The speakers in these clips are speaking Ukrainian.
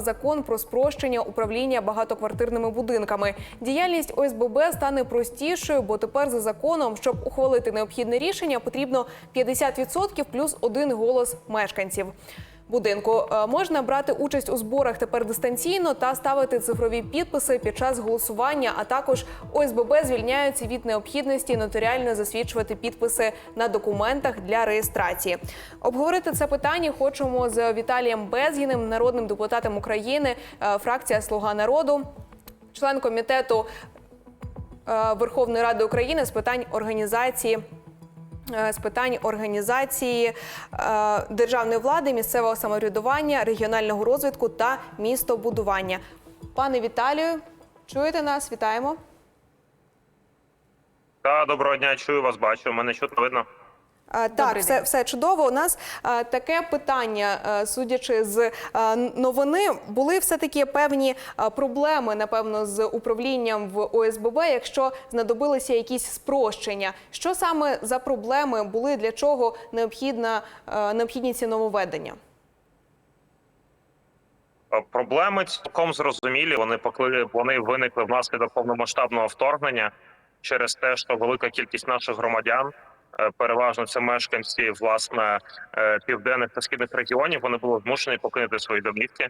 Закон про спрощення управління багатоквартирними будинками. Діяльність ОСББ стане простішою, бо тепер за законом, щоб ухвалити необхідне рішення, потрібно 50% плюс один голос мешканців. Будинку Е, можна брати участь у зборах тепер дистанційно та ставити цифрові підписи під час голосування. А також ОСББ звільняються від необхідності нотаріально засвідчувати підписи на документах для реєстрації. Обговорити це питання хочемо з Віталієм Безгіним, народним депутатом України, е, фракція Слуга народу, член комітету е, Верховної Ради України з питань організації. Е, З питань організації е, державної влади, місцевого самоврядування, регіонального розвитку та містобудування. Пане Віталію, чуєте нас? Вітаємо. Та доброго дня, чую вас, бачу. Мене чутно видно. Так, все, все чудово. У нас таке питання, е, судячи з е, новини, були все таки певні е, проблеми, напевно, з управлінням в ОСББ, якщо знадобилися якісь спрощення. Що саме за проблеми були, для чого необхідна необхідні ці нововведення? Проблеми цілком зрозумілі. Вони покли... вони виникли внаслідок повномасштабного вторгнення через те, що велика кількість наших громадян, переважно це мешканці власне е, південних та східних регіонів, вони були змушені покинути свої домівки.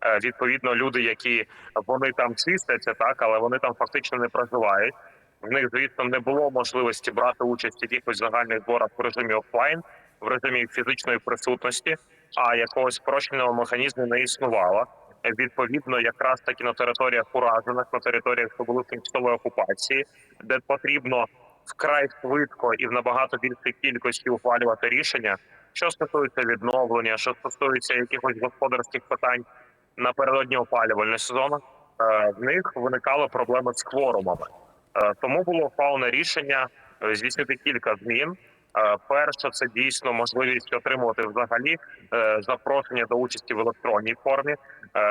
Е, Відповідно, люди, які вони там чистяться, так але вони там фактично не проживають. В них, звісно, не було можливості брати участь в якихось загальних зборах в режимі офлайн, в режимі фізичної присутності, а якогось спрощеного механізму не існувало. Е, Відповідно, якраз таки на територіях уражених, на територіях, що були в тимчасовій окупації, де потрібно вкрай швидко і в набагато більшій кількості ухвалювати рішення, що стосується відновлення, що стосується якихось господарських питань напередодні опалювального сезону, е, в них виникали проблеми з кворумами. Е, Тому було ухвалене рішення е, здійснити кілька змін. Перше, це дійсно можливість отримувати взагалі запрошення до участі в електронній формі.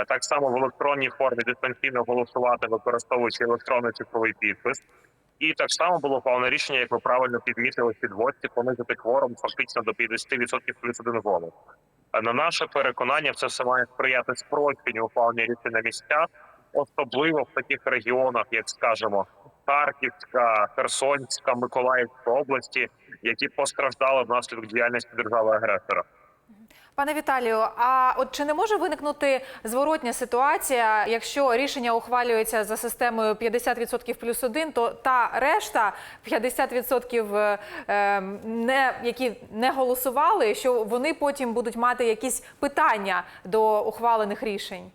Так само в електронній формі дистанційно голосувати, використовуючи електронний цифровий підпис. І так само було ухвалене рішення, як ви правильно підмітили підводці, понизити кворум фактично до 50% плюс один голос. На наше переконання, це все має сприяти спрощенню ухвалення рішень на місцях, особливо в таких регіонах, як скажімо, Харківська, Херсонська, Миколаївська області, які постраждали внаслідок діяльності держави агресора. Пане Віталію, а от чи не може виникнути зворотня ситуація, якщо рішення ухвалюється за системою 50% плюс один, то та решта 50% е, е, не які не голосували, що вони потім будуть мати якісь питання до ухвалених рішень?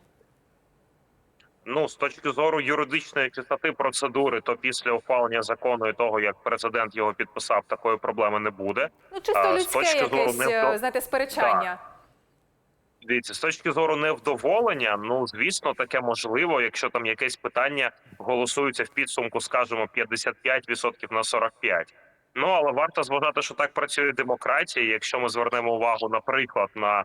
Ну, з точки зору юридичної чистоти процедури, то після ухвалення закону і того, як президент його підписав, такої проблеми не буде. Ну чисто А, з людське точки зору якесь невдо- е, знаєте, сперечання. Дивіться, з точки зору невдоволення, ну звісно, таке можливо, якщо там якесь питання голосується в підсумку, скажімо, 55% на 45%. Ну але варто зважати, що так працює демократія. Якщо ми звернемо увагу, наприклад, на е,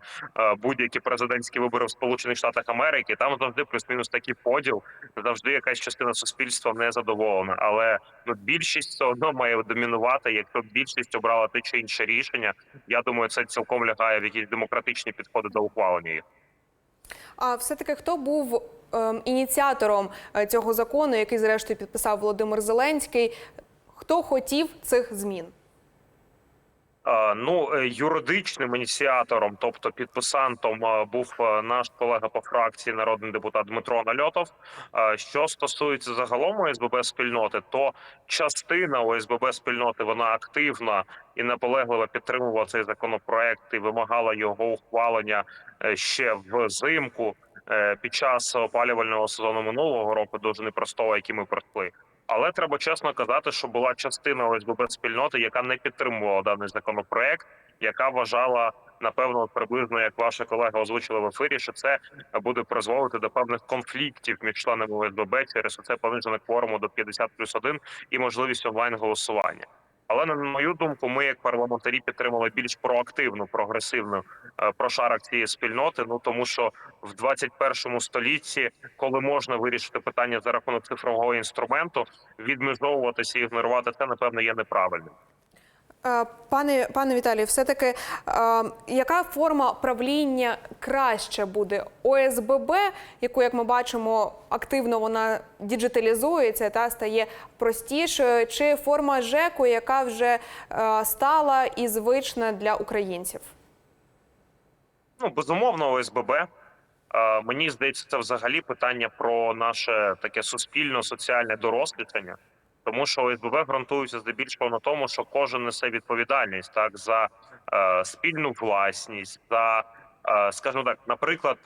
будь-які президентські вибори в Сполучених Штатах Америки, там завжди плюс-мінус такий поділ, завжди якась частина суспільства не задоволена. Але ну більшість все одно має домінувати. Якщо більшість обрала те чи інше рішення, я думаю, це цілком лягає в якісь демократичні підходи до ухвалення їх. А все-таки хто був ем, ініціатором е, цього закону, який зрештою підписав Володимир Зеленський? Хто хотів цих змін? Е, Ну, е, юридичним ініціатором, тобто підписантом, е, був наш колега по фракції, народний депутат Дмитро Нальотов. Що стосується загалом ОСББ спільноти, то частина ОСББ спільноти вона активна і наполегливо підтримувала цей законопроект і вимагала його ухвалення ще взимку під час опалювального сезону минулого року, дуже непростого, який ми пройшли. Але треба чесно казати, що була частина ОСББ спільноти, яка не підтримувала даний законопроект, яка вважала напевно приблизно як ваша колега озвучила в ефірі, що це буде призводити до певних конфліктів між членами ОСББ через це понижене кворуму до 50 плюс 1 і можливість онлайн голосування. Але на мою думку, ми як парламентарі підтримали більш проактивну, прогресивну е, прошарок цієї спільноти. Ну тому що в 21 столітті, коли можна вирішити питання за рахунок цифрового інструменту, відмежовуватися і ігнорувати це, напевно, є неправильним. Е, Пане пане Віталію, все таки яка форма правління краще буде? ОСББ, яку, як ми бачимо, активно вона діджиталізується та стає простішою, чи форма ЖЕКу, яка вже е, стала і звична для українців? Ну, безумовно, ОСББ. Е, Мені здається, це взагалі питання про наше таке суспільно-соціальне дорослішання, тому що ОСББ ґрунтується здебільшого на тому, що кожен несе відповідальність так за е, спільну власність, за е, скажімо так, наприклад,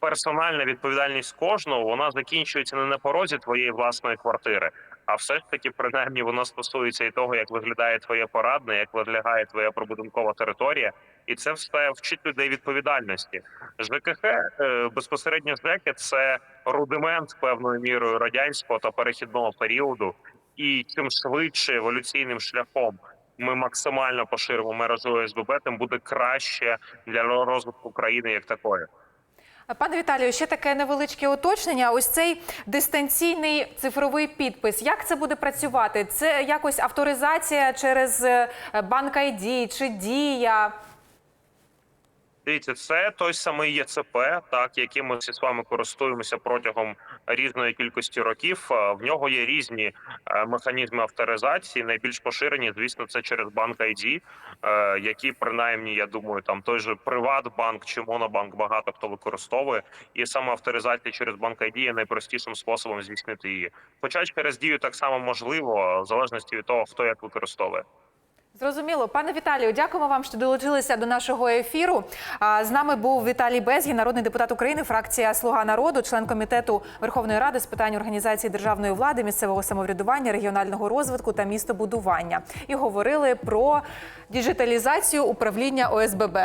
персональна відповідальність кожного вона закінчується не на порозі твоєї власної квартири, а все ж таки, принаймні, вона стосується і того, як виглядає твоє порадне, як виглядає твоя прибудинкова територія. І це все вчить людей відповідальності. ЖКХ е, безпосередньо ЖЕКи – це рудимент певною мірою радянського та перехідного періоду. І чим швидше еволюційним шляхом ми максимально поширимо мережу ОСББ, тим буде краще для розвитку країни як такої. Пане Віталію, ще таке невеличке уточнення. Ось цей дистанційний цифровий підпис. Як це буде працювати? Це якось авторизація через е, банк ID чи дія? Дивіться, це той самий ЄЦП, так яким ми всі з вами користуємося протягом різної кількості років. В нього є різні е, механізми авторизації. Найбільш поширені, звісно, це через банк ID, е, які принаймні, я думаю, там той же Приватбанк чи Монобанк багато хто використовує. І саме авторизація через банк ID є найпростішим способом здійснити її. Хоча через дію так само можливо, в залежності від того, хто як використовує. Зрозуміло, пане Віталію, дякуємо вам, що долучилися до нашого ефіру. З нами був Віталій Безгі, народний депутат України, фракція Слуга народу, член комітету Верховної Ради з питань організації державної влади, місцевого самоврядування, регіонального розвитку та містобудування. І говорили про діджиталізацію управління ОСББ.